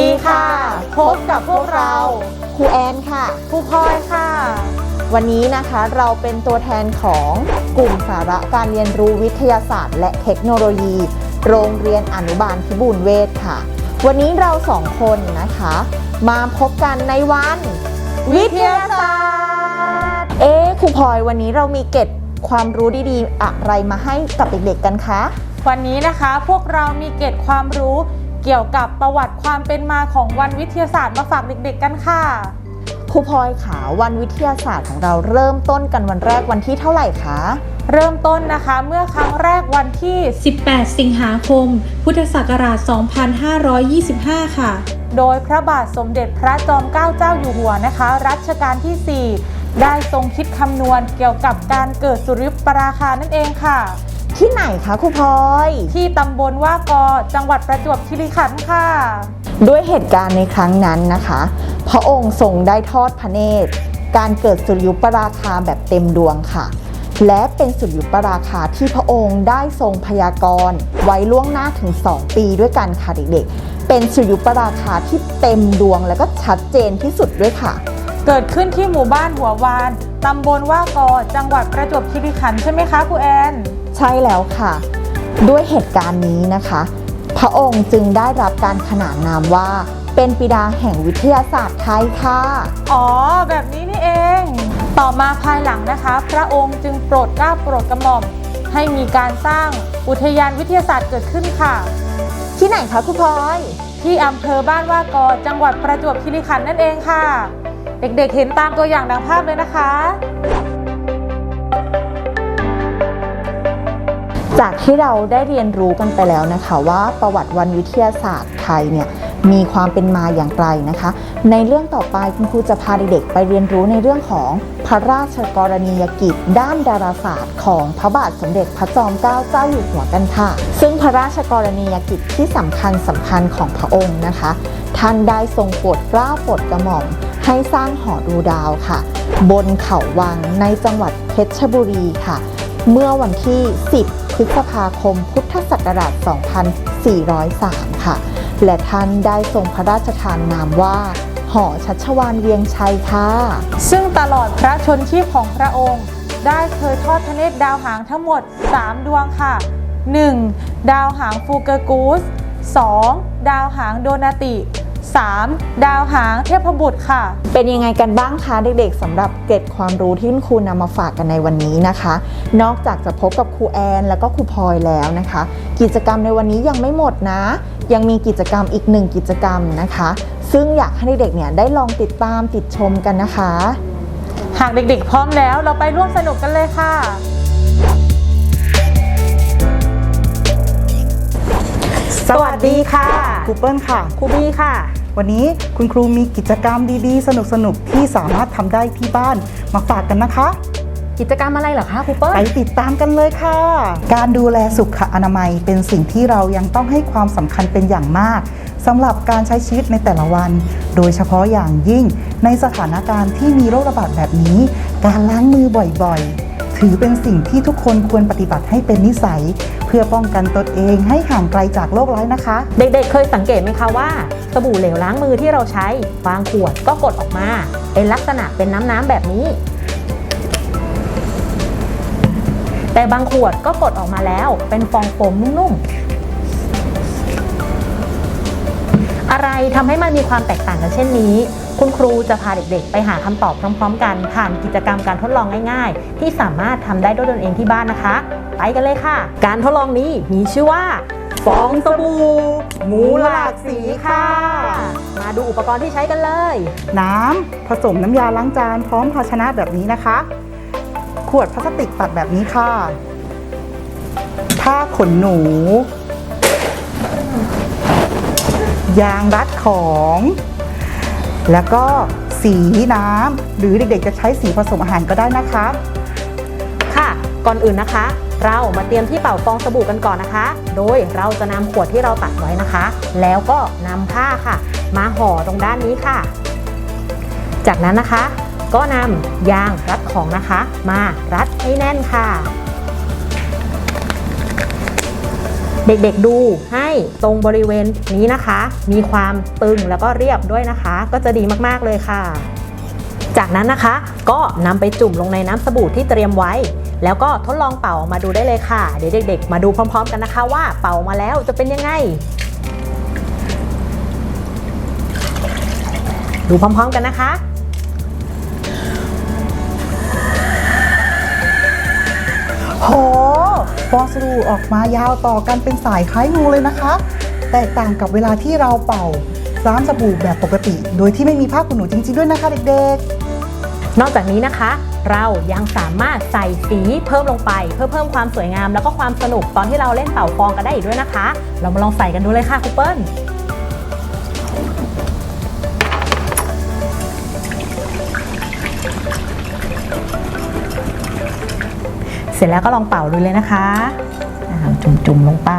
ดีค่ะ พบกับพวกเราครูแอนค่ะครูพลอยค่ะ วันนี้นะคะเราเป็นตัวแทนของกลุ่มสาระการเรียนรู้วิทยาศาสตร์ และเทคโนโลยี โรงเรียนอนุบาลพิบูลเวทค่ะ วันนี้เราสองคนนะคะ มาพบกันในวัน วิทยาศาสตร์ เอ๊ะครูพลอยวันนี้เรามีเกร็ดความรู้ดีๆ อะไรมาให้กับเด็กๆกันคะวันนี้นะคะพวกเรามีเกร็ดความรู้ เกี่ยวกับประวัติความเป็นมาของวันวิทยาศาสตร์มาฝากเด็กๆกันค่ะ ครูพลอยขาวันวิทยาศาสตร์ของเราเริ่มต้นกันวันแรกวันที่เท่าไหร่คะ เริ่มต้นนะคะเมื่อครั้งแรกวันที่ 18 สิงหาคม พุทธศักราช 2525 ค่ะ โดยพระบาทสมเด็จพระจอมเกล้าเจ้าอยู่หัวนะคะ รัชกาลที่ 4 ได้ทรงคิดคำนวณเกี่ยวกับการเกิดสุริยุปราคานั่นเองค่ะ ที่ไหนคะครูพลอย ที่ตำบลว่ากอจังหวัดประจวบคีรีขันธ์ค่ะ ด้วยเหตุการณ์ในครั้งนั้นนะคะ พระองค์ทรงได้ทอดพระเนตร การเกิดสุริยุปราคาแบบเต็มดวงค่ะ และเป็นสุริยุปราคาที่พระองค์ได้ทรงพยากรณ์ไว้ล่วงหน้าถึง 2 ปีด้วยกันค่ะเด็กๆ เป็นสุริยุปราคาที่เต็มดวงและก็ชัดเจนที่สุดด้วยค่ะ เกิดขึ้นที่หมู่บ้านหัววานตำบลว่ากอจังหวัดประจวบคีรีขันธ์ใช่ไหมคะครูแอน ใช่แล้วค่ะ ด้วยเหตุการณ์นี้นะคะ พระองค์จึงได้รับการขนานนามว่า เป็นปิดาแห่งวิทยาศาสตร์ไทยค่ะ อ๋อ แบบนี้นี่เอง ต่อมาภายหลังนะคะ พระองค์จึงโปรดเกล้าโปรดกระหม่อม ให้มีการสร้างอุทยานวิทยาศาสตร์เกิดขึ้นค่ะ ที่ไหนคะครูพลอยที่อำเภอบ้านว่ากอจังหวัดประจวบคีรีขันธ์นั่นเองค่ะ เด็กๆเห็นตามตัวอย่างดังภาพเลยนะคะ จากที่เราได้เรียนรู้กันไปแล้วนะคะว่าประวัติวันวิทยาศาสตร์ไทยเนี่ยมีความเป็นมาอย่างไรนะคะ ในเรื่องต่อไปคุณครูจะพาเด็กๆไปเรียนรู้ในเรื่องของพระราชกรณียกิจ ด้านดาราศาสตร์ของพระบาทสมเด็จพระจอมเกล้าเจ้าอยู่หัวกันค่ะ ซึ่งพระราชกรณียกิจที่สำคัญสำคัญของพระองค์นะคะ ท่านได้ทรงโปรดเกล้าโปรดกระหม่อมให้สร้างหอดูดาวค่ะ บนเขาวังในจังหวัดเพชรบุรีค่ะ เมื่อวันที่ 10 พฤษภาคม พุทธศักราช 2403 ค่ะ และท่านได้ทรงพระราชทานนามว่า หอชัชวานเวียงชัยค่ะ ซึ่งตลอดพระชนชีพของพระองค์ ได้เคยทอดพระเนตรดาวหางทั้งหมด 3 ดวงค่ะ 1. ดาวหางฟูเกอร์กูส 2. ดาวหางโดนาติ 3. ดาวหางเทพบุตรค่ะ เป็นยังไงกันบ้างคะเด็กๆสำหรับเกร็ดความรู้ที่คุณครูนำมาฝากกันในวันนี้นะคะ นอกจากจะพบกับครูแอนแล้วก็ครูพลอยแล้วนะคะ กิจกรรมในวันนี้ยังไม่หมดนะ ยังมีกิจกรรมอีกหนึ่งกิจกรรมนะคะ ซึ่งอยากให้เด็กๆเนี่ยได้ลองติดตามติดชมกันนะคะ หากเด็กๆ พร้อมแล้วเราไปร่วมสนุกกันเลยค่ะ สวัสดีค่ะครูเปิ้ลค่ะ ครูบีค่ะ วันนี้คุณครูมีกิจกรรมดีๆ สนุกๆ ที่สามารถทำได้ที่บ้านมาฝากกันนะคะ กิจกรรมอะไรเหรอคะครูเปิ้ลไปติดตามกันเลยค่ะ การดูแลสุขอนามัยเป็นสิ่งที่เรายังต้องให้ความสำคัญเป็นอย่างมากสำหรับการใช้ชีวิตในแต่ละวัน โดยเฉพาะอย่างยิ่งในสถานการณ์ที่มีโรคระบาดแบบนี้ การล้างมือบ่อยๆ ถือเป็นสิ่งที่ทุกคนควรปฏิบัติให้เป็นนิสัย เพื่อป้องกันตนเองให้ห่างไกลจากโรคร้ายนะคะ เด็กๆ เคยสังเกตไหมคะว่าสบู่เหลวล้างมือที่เราใช้บางขวดก็กดออกมา เป็นลักษณะเป็นน้ำๆแบบนี้ แต่บางขวดก็กดออกมาแล้ว เป็นฟองโฟมนุ่มๆอะไรทำให้มันมีความแตกต่างกันเช่นนี้ คุณครูจะพาเด็กๆ ไปหาคำตอบพร้อม ๆ กันผ่านกิจกรรมการทดลองง่าย ๆ ที่สามารถทำได้ด้วยตนเองที่บ้านนะคะ ไปกันเลยค่ะ การทดลองนี้มีชื่อว่าฟองสบู่หมูหลากสีค่ะ มาดูอุปกรณ์ที่ใช้กันเลย น้ำผสมน้ำยาล้างจานพร้อมภาชนะแบบนี้นะคะ ขวดพลาสติกตัดแบบนี้ค่ะ ผ้าขนหนู ยางรัดของ แล้วก็สีน้ำหรือเด็กๆ จะใช้สีผสมอาหารก็ได้นะคะ ค่ะ ก่อนอื่นนะคะ เรามาเตรียมที่เป่าฟองสบู่กันก่อนนะคะ โดยเราจะนำขวดที่เราตัดไว้นะคะ แล้วก็นำผ้าค่ะ มาห่อตรงด้านนี้ค่ะ จากนั้นนะคะ ก็นำยางรัดของนะคะ มารัดให้แน่นค่ะ เด็กๆดูให้ ตรงบริเวณนี้นะคะ มีความตึงแล้วก็เรียบด้วยนะคะ ก็จะดีมากๆเลยค่ะ จากนั้นนะคะก็นำไปจุ่มลงในน้ำสบู่ที่เตรียมไว้ แล้วก็ทดลองเป่าออกมาดูได้เลยค่ะ เดี๋ยวเด็ก ๆ มาดูพร้อม ๆ กันนะคะ ว่าเป่ามาแล้วจะเป็นยังไง ดูพร้อม ๆ กันนะคะโห ฟองสบู่ออกมายาวต่อกันเป็นสายคล้ายงูเลยนะคะ แตกต่างกับเวลาที่เราเป่าซ้ำสบู่แบบปกติ โดยที่ไม่มีผ้าขนหนูจริง ๆ ด้วยนะคะเด็กๆ นอกจากนี้นะคะ เรายังสามารถใส่สีเพิ่มลงไป เพื่อเพิ่มความสวยงามแล้วก็ความสนุกตอนที่เราเล่นเป่าฟองกันได้อีกด้วยนะคะ เรามาลองใส่กันดูเลยค่ะคุณเปิ้ล ร็จแล้วก็ลองเป่าดูเลยนะคะ จุ่มๆลงไป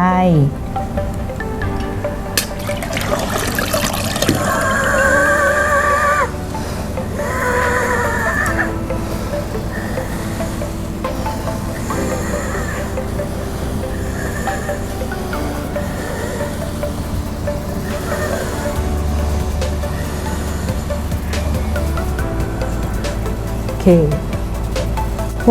โอเค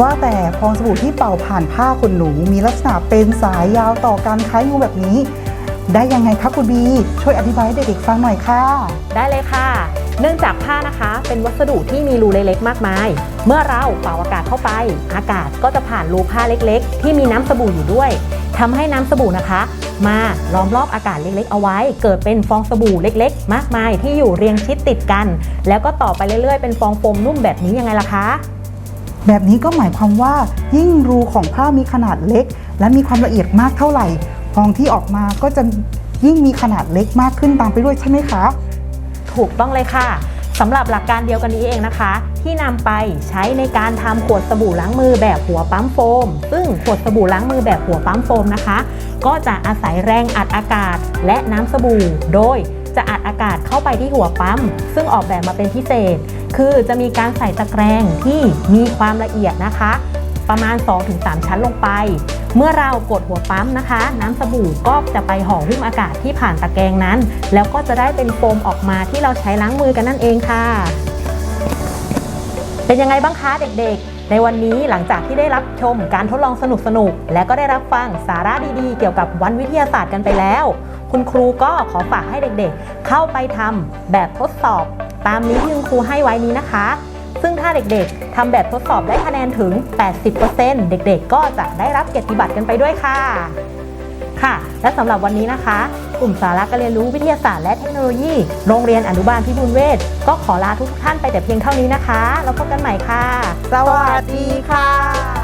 ว่าแต่ฟองสบู่ที่เป่าผ่านผ้าขนหนู มีลักษณะเป็นสายยาวต่อกันคล้ายงูแบบนี้ ได้ยังไงคะคุณบี ช่วยอธิบายให้เด็กๆฟังหน่อยค่ะ ได้เลยค่ะ เนื่องจากผ้านะคะ เป็นวัสดุที่มีรูเล็กๆมากมาย เมื่อเราเป่าอากาศเข้าไป อากาศก็จะผ่านรูผ้าเล็กๆ ที่มีน้ำสบู่อยู่ด้วยทำให้น้ำสบู่นะคะ มาล้อมรอบอากาศเล็กๆ เอาไว้ เกิดเป็นฟองสบู่เล็กๆ มากมายที่อยู่เรียงชิดติดกัน แล้วก็ต่อไปเรื่อยๆ เป็นฟองโฟมนุ่มแบบนี้ยังไงล่ะคะ แบบนี้ก็หมายความว่ายิ่งรูของผ้ามีขนาดเล็ก และมีความละเอียดมากเท่าไหร่ฟองที่ออกมาก็จะยิ่งมีขนาดเล็กมากขึ้นตามไปด้วยใช่ไหมคะ ถูกต้องเลยค่ะสำหรับหลักการเดียวกันนี้เองนะคะ ที่นำไปใช้ในการทำขวดสบู่ล้างมือแบบหัวปั๊มโฟม ซึ่งขวดสบู่ล้างมือแบบหัวปั๊มโฟมนะคะ ก็จะอาศัยแรงอัดอากาศและน้ำสบู่โดย จะอัดอากาศเข้าไปที่หัวปั๊ม ซึ่งออกแบบมาเป็นพิเศษ คือจะมีการใส่ตะแกรงที่มีความละเอียดนะคะ ประมาณ 2-3 ชั้นลงไป เมื่อเรากดหัวปั๊มนะคะ น้ำสบู่ก็จะไปห่อหุ้มอากาศที่ผ่านตะแกรงนั้น แล้วก็จะได้เป็นโฟมออกมาที่เราใช้ล้างมือกันนั่นเองค่ะ เป็นยังไงบ้างคะเด็กๆ ในวันนี้หลังจากที่ได้รับชมการทดลองสนุกๆและก็ได้รับฟังสาระดีๆ เกี่ยวกับวันวิทยาศาสตร์กันไปแล้ว คุณครูก็ขอฝากให้เด็กๆ เข้าไปทำแบบทดสอบ ตามนี้ที่คุณครูให้ไว้นี้นะคะ ซึ่งถ้าเด็กๆทำแบบทดสอบได้คะแนนถึง 80%เด็กๆ ก็จะได้รับเกียรติบัตรกันไปด้วยค่ะ ค่ะ และสำหรับวันนี้นะคะ กลุ่มสาระการเรียนรู้วิทยาศาสตร์และเทคโนโลยี โรงเรียนอนุบาลพิบูลเวศก็ขอลาทุกๆท่านไปแต่เพียงเท่านี้นะคะ แล้วพบกันใหม่ค่ะ สวัสดีค่ะ